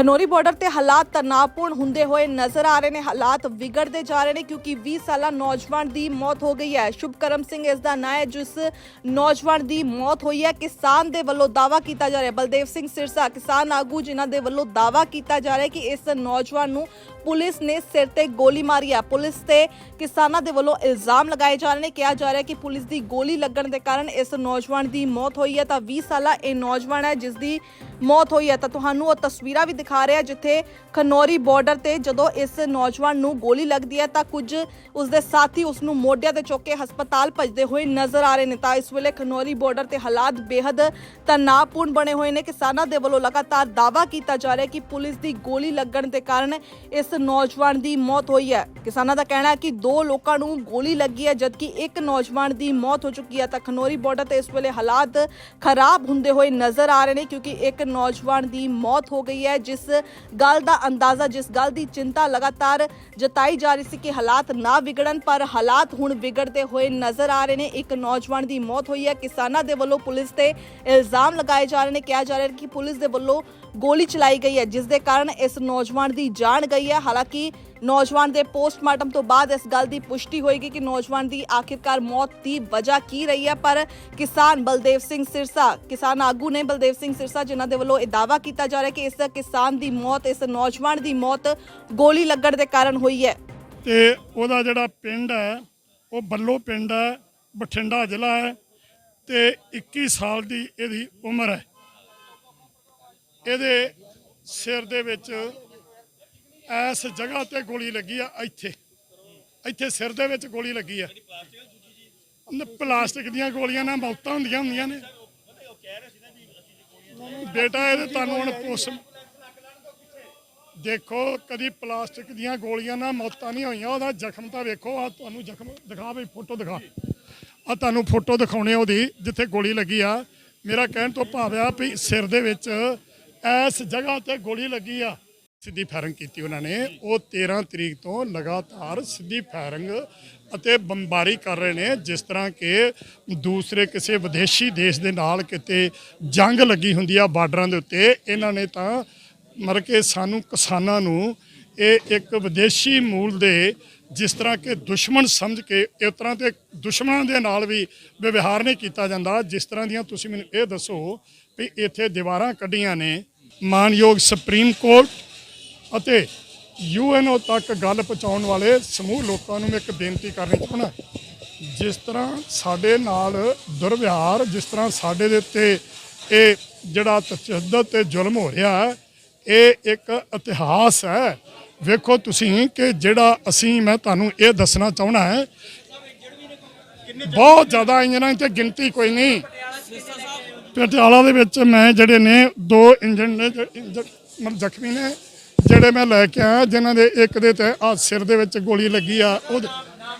Khanauri border ਤੇ ਹਾਲਾਤ ਤਣਾਅਪੂਰਨ ਹੁੰਦੇ ਹੋਏ ਨਜ਼ਰ ਆ ਰਹੇ ਨੇ। ਹਾਲਾਤ ਵਿਗੜਦੇ ਜਾ ਰਹੇ ਨੇ ਕਿਉਂਕਿ 20 ਸਾਲਾ ਨੌਜਵਾਨ ਦੀ ਮੌਤ ਹੋ ਗਈ ਹੈ। ਸ਼ੁਭਕਰਮ ਸਿੰਘ ਇਸ ਦਾ ਨਾਂ ਹੈ, ਜਿਸ ਨੌਜਵਾਨ ਦੀ ਮੌਤ ਹੋਈ ਹੈ। ਕਿਸਾਨ ਦੇ ਵੱਲੋਂ ਦਾਵਾ ਕੀਤਾ ਜਾ ਰਿਹਾ ਬਲਦੇਵ ਸਿੰਘ ਸਿਰਸਾ ਕਿਸਾਨ ਆਗੂ, ਜਿਨ੍ਹਾਂ ਦੇ ਵੱਲੋਂ ਦਾਵਾ ਕੀਤਾ ਜਾ ਰਿਹਾ ਕਿ ਇਸ ਨੌਜਵਾਨ ਨੂੰ ਪੁਲਿਸ ਨੇ ਸਿਰ ਤੇ ਗੋਲੀ ਮਾਰੀ ਹੈ। ਪੁਲਿਸ ਤੇ ਕਿਸਾਨਾਂ ਦੇ ਵੱਲੋਂ ਇਲਜ਼ਾਮ ਲਗਾਏ ਜਾ ਰਹੇ ਨੇ। ਕਿਹਾ ਜਾ ਰਿਹਾ ਕਿ ਪੁਲਿਸ ਦੀ ਗੋਲੀ ਲੱਗਣ ਦੇ ਕਾਰਨ ਇਸ ਨੌਜਵਾਨ ਦੀ ਮੌਤ ਹੋਈ ਹੈ। ਤਾਂ 20 ਸਾਲਾ ਇਹ ਨੌਜਵਾਨ ਹੈ, ਜਿਸ ਦੀ ਮੌਤ ਹੋਈ ਹੈ। ਤਾਂ ਤੁਹਾਨੂੰ ਉਹ ਤਸਵੀਰਾਂ ਵੀ ਦਿਖਾ ਰਿਹਾ ਜਿੱਥੇ ਖਨੌਰੀ ਬਾਰਡਰ ਤੇ ਜਦੋਂ ਇਸ ਨੌਜਵਾਨ ਨੂੰ ਗੋਲੀ ਲੱਗਦੀ ਹੈ, ਤਾਂ ਕੁਝ ਉਸ ਦੇ ਸਾਥੀ ਉਸ ਨੂੰ ਮੋਢਿਆਂ ਤੇ ਚੁੱਕ ਕੇ ਹਸਪਤਾਲ ਭਜਦੇ ਹੋਏ ਨਜ਼ਰ ਆ ਰਹੇ ਨੇ। ਤਾਂ ਇਸ ਵੇਲੇ ਖਨੌਰੀ ਬਾਰਡਰ ਤੇ ਹਾਲਾਤ ਬੇहद ਤਣਾਅਪੂਰਨ ਬਣੇ ਹੋਏ ਨੇ। ਕਿਸਾਨਾਂ ਦੇ ਵੱਲੋਂ ਲਗਾਤਾਰ ਦਾਵਾ ਕੀਤਾ ਜਾ ਰਿਹਾ ਹੈ ਕਿ ਪੁਲਿਸ ਦੀ ਗੋਲੀ ਲੱਗਣ ਦੇ ਕਾਰਨ ਇਸ ਨੌਜਵਾਨ ਦੀ ਮੌਤ ਹੋਈ ਹੈ। ਕਿਸਾਨਾਂ ਦਾ ਕਹਿਣਾ ਹੈ ਕਿ ਦੋ ਲੋਕਾਂ ਨੂੰ ਗੋਲੀ ਲੱਗੀ ਹੈ, ਜਦਕਿ ਇੱਕ ਨੌਜਵਾਨ ਦੀ ਮੌਤ ਹੋ ਚੁੱਕੀ ਹੈ। ਤਾਂ ਖਨੋਰੀ ਬਾਰਡਰ ਤੇ ਇਸ ਵੇਲੇ ਹਾਲਾਤ ਖਰਾਬ ਹੁੰਦੇ ਹੋਏ ਨਜ਼ਰ ਆ ਰਹੇ ਨੇ, ਕਿਉਂਕਿ ਇੱਕ ਨੌਜਵਾਨ ਦੀ ਮੌਤ ਹੋ ਗਈ ਹੈ, ਜਿਸ ਗੱਲ ਦਾ ਅੰਦਾਜ਼ਾ, ਜਿਸ ਗੱਲ ਦੀ ਚਿੰਤਾ ਲਗਾਤਾਰ ਜਤਾਈ ਜਾ ਰਹੀ ਸੀ ਕਿ ਹਾਲਾਤ ਨਾ ਵਿਗੜਨ, ਪਰ ਹਾਲਾਤ ਹੁਣ ਵਿਗੜਦੇ ਹੋਏ ਨਜ਼ਰ ਆ ਰਹੇ ਨੇ। ਇੱਕ ਨੌਜਵਾਨ ਦੀ ਮੌਤ ਹੋਈ ਹੈ। ਕਿਸਾਨਾਂ ਦੇ ਵੱਲੋਂ ਪੁਲਿਸ ਤੇ ਇਲਜ਼ਾਮ ਲਗਾਏ ਜਾ ਰਹੇ ਨੇ। ਕਿਹਾ ਜਾ ਰਿਹਾ ਕਿ ਪੁਲਿਸ ਦੇ ਵੱਲੋਂ ਗੋਲੀ ਚਲਾਈ ਗਈ ਹੈ, ਜਿਸ ਦੇ ਕਾਰਨ ਇਸ ਨੌਜਵਾਨ ਦੀ ਜਾਨ ਗਈ ਹੈ। ਹਾਲਾਂਕਿ ਨੌਜਵਾਨ ਦੇ ਪੋਸਟਮਾਰਟਮ ਤੋਂ ਬਾਅਦ ਇਸ ਗੱਲ ਦੀ ਪੁਸ਼ਟੀ ਹੋਏਗੀ ਕਿ ਨੌਜਵਾਨ ਦੀ ਆਖਿਰਕਾਰ ਮੌਤ ਦੀ ਵਜ੍ਹਾ ਕੀ ਰਹੀ ਹੈ। ਪਰ ਕਿਸਾਨ ਬਲਦੇਵ ਸਿੰਘ ਸਿਰਸਾ, ਕਿਸਾਨ ਆਗੂ ਨੇ ਬਲਦੇਵ ਸਿੰਘ ਸਿਰਸਾ ਜਿਨ੍ਹਾਂ ਦੇ ਵੱਲੋਂ ਇਹ ਦਾਵਾ ਕੀਤਾ ਜਾ ਰਿਹਾ ਕਿ ਇਸ ਕਿਸਾਨ ਦੀ ਮੌਤ, ਇਸ ਨੌਜਵਾਨ ਦੀ ਮੌਤ ਗੋਲੀ ਲੱਗਣ ਦੇ ਕਾਰਨ ਹੋਈ ਹੈ। ਤੇ ਉਹਦਾ ਜਿਹੜਾ ਪਿੰਡ ਹੈ, ਉਹ ਬੱਲੋ ਪਿੰਡ ਹੈ, ਬਠਿੰਡਾ ਜ਼ਿਲ੍ਹਾ ਹੈ ਤੇ 21 ਸਾਲ ਦੀ ਇਹਦੀ ਉਮਰ ਹੈ। ਇਹਦੇ ਸਿਰ ਦੇ ਵਿੱਚ ਇਸ ਜਗ੍ਹਾ ਤੇ ਗੋਲੀ ਲੱਗੀ ਆ, ਇੱਥੇ। ਇੱਥੇ ਸਿਰ ਦੇ ਵਿੱਚ ਗੋਲੀ ਲੱਗੀ ਆ। ਪਲਾਸਟਿਕ ਦੀਆਂ ਗੋਲੀਆਂ ਨਾਲ ਮੌਤਾਂ ਹੁੰਦੀਆਂ ਹੁੰਦੀਆਂ ਨੇ। ਬੇਟਾ, ਇਹ ਤੁਹਾਨੂੰ ਹੁਣ ਪੁੱਛ ਦੇਖੋ, ਕਦੀ ਪਲਾਸਟਿਕ ਦੀਆਂ ਗੋਲੀਆਂ ਨਾਲ ਮੌਤਾਂ ਨਹੀਂ ਹੋਈਆਂ, ਉਹਦਾ ਜ਼ਖਮ ਤਾਂ ਵੇਖੋ ਆ ਤੁਹਾਨੂੰ ਜ਼ਖਮ ਦਿਖਾ, ਬਈ ਫੋਟੋ ਦਿਖਾ। ਆ ਤੁਹਾਨੂੰ ਫੋਟੋ ਦਿਖਾਉਣੇ ਉਹਦੀ, ਜਿੱਥੇ ਗੋਲੀ ਲੱਗੀ ਆ। ਮੇਰਾ ਕਹਿਣ ਤੋਂ ਭਾਵ ਆ ਵੀ ਸਿਰ ਦੇ ਵਿੱਚ ਇਸ ਜਗ੍ਹਾ ਤੇ ਗੋਲੀ ਲੱਗੀ ਆ। ਸਿੱਧੀ ਫਾਇਰਿੰਗ ਕੀਤੀ ਉਹਨਾਂ ਨੇ। ਉਹ 13 ਤਰੀਕ ਤੋਂ ਲਗਾਤਾਰ ਸਿੱਧੀ ਫਾਇਰਿੰਗ ਅਤੇ ਬੰਬਾਰੀ ਕਰ ਰਹੇ ਨੇ, ਜਿਸ ਤਰ੍ਹਾਂ ਕਿ ਦੂਸਰੇ ਕਿਸੇ ਵਿਦੇਸ਼ੀ ਦੇਸ਼ ਦੇ ਨਾਲ ਕਿਤੇ ਜੰਗ ਲੱਗੀ ਹੁੰਦੀ ਆ ਬਾਰਡਰਾਂ ਦੇ ਉੱਤੇ। ਇਹਨਾਂ ਨੇ ਤਾਂ ਮਰ ਕੇ ਸਾਨੂੰ ਕਿਸਾਨਾਂ ਨੂੰ ਇਹ ਇੱਕ ਵਿਦੇਸ਼ੀ ਮੂਲ ਦੇ ਜਿਸ ਤਰ੍ਹਾਂ ਕਿ ਦੁਸ਼ਮਣ ਸਮਝ ਕੇ, ਇਸ ਤਰ੍ਹਾਂ ਦੇ ਦੁਸ਼ਮਣਾਂ ਦੇ ਨਾਲ ਵੀ ਵਿਵਹਾਰ ਨਹੀਂ ਕੀਤਾ ਜਾਂਦਾ। ਜਿਸ ਤਰ੍ਹਾਂ ਦੀਆਂ ਤੁਸੀਂ ਮੈਨੂੰ ਇਹ ਦੱਸੋ ਵੀ ਇੱਥੇ ਦੀਵਾਰਾਂ ਕੱਢੀਆਂ ਨੇ। ਮਾਨਯੋਗ ਸੁਪਰੀਮ ਕੋਰਟ ਅਤੇ ਯੂਐਨਓ ਤੱਕ ਗੱਲ ਪਹੁੰਚਾਉਣ ਵਾਲੇ ਸਮੂਹ ਲੋਕਾਂ ਨੂੰ ਮੈਂ ਇੱਕ ਬੇਨਤੀ ਕਰਨੀ ਚਾਹੁੰਦਾ ਜਿਸ ਤਰ੍ਹਾਂ ਸਾਡੇ ਨਾਲ ਦੁਰਵਿਹਾਰ, ਜਿਸ ਤਰ੍ਹਾਂ ਸਾਡੇ ਦੇ ਉੱਤੇ ਇਹ ਜਿਹੜਾ ਤਸ਼ੱਦਦ ਤੇ ਜ਼ੁਲਮ ਹੋ ਰਿਹਾ ਇਹ ਇੱਕ ਇਤਿਹਾਸ ਹੈ। ਵੇਖੋ ਤੁਸੀਂ ਕਿ ਜਿਹੜਾ ਅਸੀਂ, ਮੈਂ ਤੁਹਾਨੂੰ ਇਹ ਦੱਸਣਾ ਚਾਹੁੰਦਾ ਹੈ, ਬਹੁਤ ਜ਼ਿਆਦਾ ਇੰਜਨਾਂ ਤੇ ਗਿਣਤੀ ਕੋਈ ਨਹੀਂ। ਪਟਿਆਲਾ ਦੇ ਵਿੱਚ ਮੈਂ, ਜਿਹੜੇ ਨੇ ਦੋ ਇੰਜਨ ਨੇ ਮਤਲਬ ਜ਼ਖਮੀ ਨੇ ਜਿਹੜੇ ਮੈਂ ਲੈ ਕੇ ਆਇਆ, ਜਿਨ੍ਹਾਂ ਦੇ ਇੱਕ ਦੇ ਤੇ ਆ ਸਿਰ ਦੇ ਵਿੱਚ ਗੋਲੀ ਲੱਗੀ ਆ, ਉਹ